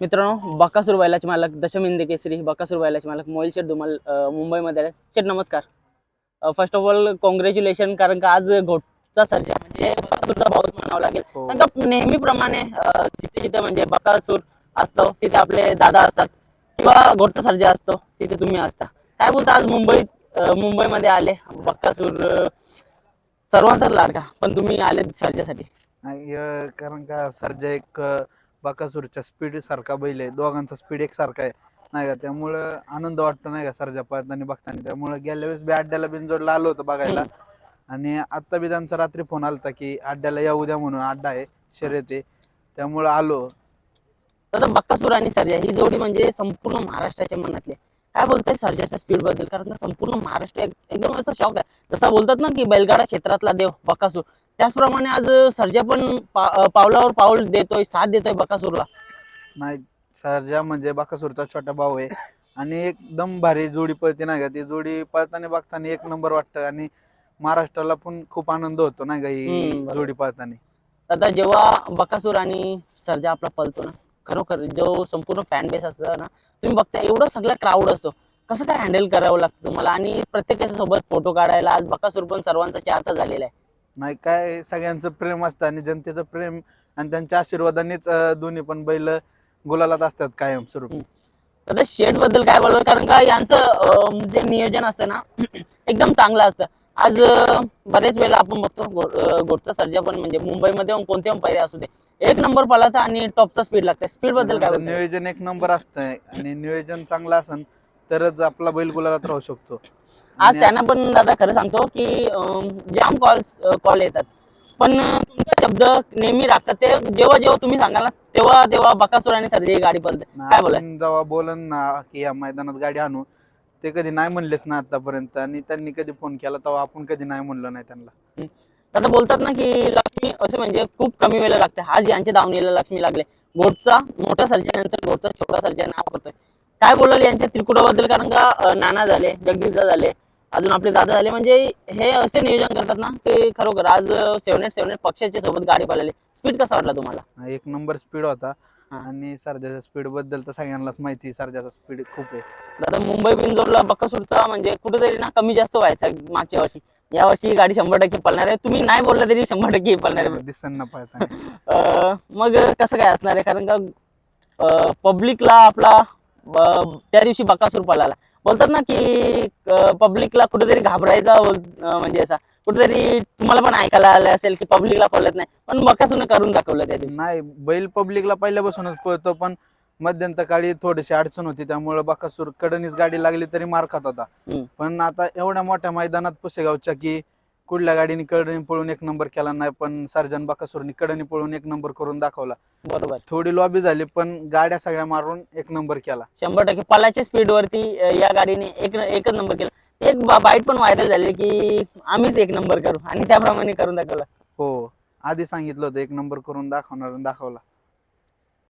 मित्रांनो बकासूर बैलाचे मालक दशमिंदे केसरी बकासूर बैलाचे मालक मोहिल शेठ धुमाल अं, मुंबईमध्ये आले शेठ नमस्कार. फर्स्ट ऑफ ऑल कॉंग्रॅच्युलेशन कारण का आज घोटचा सर्जा म्हणजे बकासूरचा भाऊच म्हणावा लागेल. हो. कारण का नेहमीप्रमाणे जिथे जिथे म्हणजे बकासूर असतो तिथे आपले दादा असतात. किंवा घोटचा सर्जा असतो तिथे तुम्ही असता. काय बोलता आज मुंबईत मुंबईमध्ये आले. बकासूर अं, सर्वांचाच लाडका. पण तुम्ही आले सर्जासाठी. कारण का सरजा एक बकासूरच्या स्पीड सारखा बैल आहे. दोघांचा स्पीड एक सारखा आहे. नाही का? त्यामुळं आनंद वाटतो नाही का सरजा पळताना बघताना? त्यामुळं गेल्या वेळेस बी अड्ड्याला बिनजोडला आलो होतो बघायला. आणि आता बी त्यांचा रात्री फोन आलता की अड्ड्याला येऊ द्या म्हणून. अड्डा आहे शर्यत आहे. त्यामुळं आलो. तर बक्कासूर आणि सर्जा ही जोडी म्हणजे संपूर्ण महाराष्ट्राच्या मनातली आहे. काय बोलताय सर्जाच्या स्पीडबद्दल? कारण का संपूर्ण महाराष्ट्र एक- एकदम असं शॉक आहे. जसा बोलतात ना की बैलगाडा क्षेत्रातला देव बक्कासूर त्याचप्रमाणे आज सर्जा पण पा- पावलावर पाऊल देतोय साथ देतोय बक्कासूरला नाही सरजा म्हणजे बकासूरचा छोटा भाऊ आहे. आणि एकदम भारी जोडी पळते नाही का? ती जोडी पळताना बघताना एक नंबर वाटतं आणि महाराष्ट्राला पण खूप आनंद होतो नाही का? ही हम्म, बरोबर. जोडी पळताना. आता जेव्हा बकासूर आणि सर्जा आपला पलतो ना खरोखर जो संपूर्ण फॅन बेस असतं ना तुम्ही बघता एवढं सगळं क्राऊड असतो. कसं काय हँडल करावं लागतं तुम्हाला? आणि प्रत्येकाच्या सोबत फोटो काढायला आज बकासूर पण सर्वांचा चाहता झालेला आहे. नाही काय सगळ्यांचं प्रेम असतं आणि जनतेचं प्रेम आणि त्यांच्या आशीर्वादानेच अं, दोन्ही पण बैल गुलालात असतात कायम स्वरूप आता शेडबद्दल काय बोलणार? कारण का यांचं अं, जे नियोजन असतं ना एकदम चांगलं असतं. आज अं, बरेच वेळेला आपण बघतो गो- अं, गोटचा सर्जा पण म्हणजे मुंबईमध्ये पण कोणते पण पैरे असू दे. एक नंबर पळाचा आणि टॉपचा स्पीड लागते. स्पीडबद्दल काय? नियोजन एक नंबर असतं आणि नियोजन चांगलं असेल तरच आपला बैल गुलालात राहू शकतो. आज आणि त्यांना पण दादा खरं सांगतो की जाम कॉल कॉल येतात. पण तुमचा शब्द नेहमी राखतात ते जेव्हा जेव्हा तुम्ही सांगाल ना तेव्हा तेव्हा बकासूर आणि सर्जा गाडी पळते काय आपण जेव्हा बोलन ना की या मैदानात गाडी आणू ते कधी नाही म्हणलेच ना आतापर्यंत. आणि त्यांनी कधी फोन केला तेव्हा आपण कधी नाही म्हणलो नाही त्यांना. आता बोलतात ना की लक्ष्मी असं म्हणजे खूप कमी वेळेला लागते. आज यांच्या दावणीला लक्ष्मी लागले. गोडचा मोठा सर्जनंतर गोडचा छोटा सर्जन नाव करतोय काय बोलाल यांच्या त्रिकुटाबद्दल? कारण का नाना झाले जगदीशदा झाले अजून आपले दादा झाले म्हणजे हे असे नियोजन करतात ना की खरोखर आज सेव्हन एट सेव्हन एट पक्षाच्या सोबत गाडी पळाली. स्पीड कसा वाटला तुम्हाला? एक नंबर स्पीड होता. आणि सरजाच्या स्पीडबद्दल तर सगळ्यांनाच माहिती सरजाचा स्पीड खूप आहे. दादा मुंबई बिंदोरला बक्कासूरचा म्हणजे कुठेतरी ना कमी जास्त व्हायचा मागच्या वर्षी. या वर्षी गाडी शंभर टक्के पळणार आहे. तुम्ही नाही बोलला तरी शंभर टक्के पळणार आहे. दिसन न अं, मग कसं काय असणार आहे? कारण का पब्लिकला आपला त्या दिवशी बकासूर पळाला. बोलतात ना की पब्लिकला कुठेतरी घाबरायचा म्हणजे असा कुठेतरी तुम्हाला पण ऐकायला आलं असेल की पब्लिकला पळत नाही पण बकासूरनं करून दाखवलं त्या दिवशी नाही बैल पब्लिकला पहिल्यापासूनच पळतो पण मध्यंतर काळी थोडीशी अडचण होती त्यामुळे बकासूर कडनीच गाडी लागली तरी मार खात होता. पण आता एवढ्या मोठ्या मैदानात पुसेगावच्या की कुठल्या गाडीने कडणी पळून एक नंबर केला नाही पण सर्जन बकासूरनी कडणी पळून एक नंबर करून दाखवला. बरोबर. थोडी लॉबी झाली पण गाड्या सगळ्या मारून एक नंबर केला. शंभर टक्के पलाच्या स्पीड वरती अं, या गाडीने एक एकच नंबर केला. एक बा- बाईट पण व्हायरल झाली की आम्हीच एक नंबर करू आणि त्याप्रमाणे करून दाखवला. हो आधी सांगितलं होतं एक नंबर करून दाखवणार आणि दाखवला.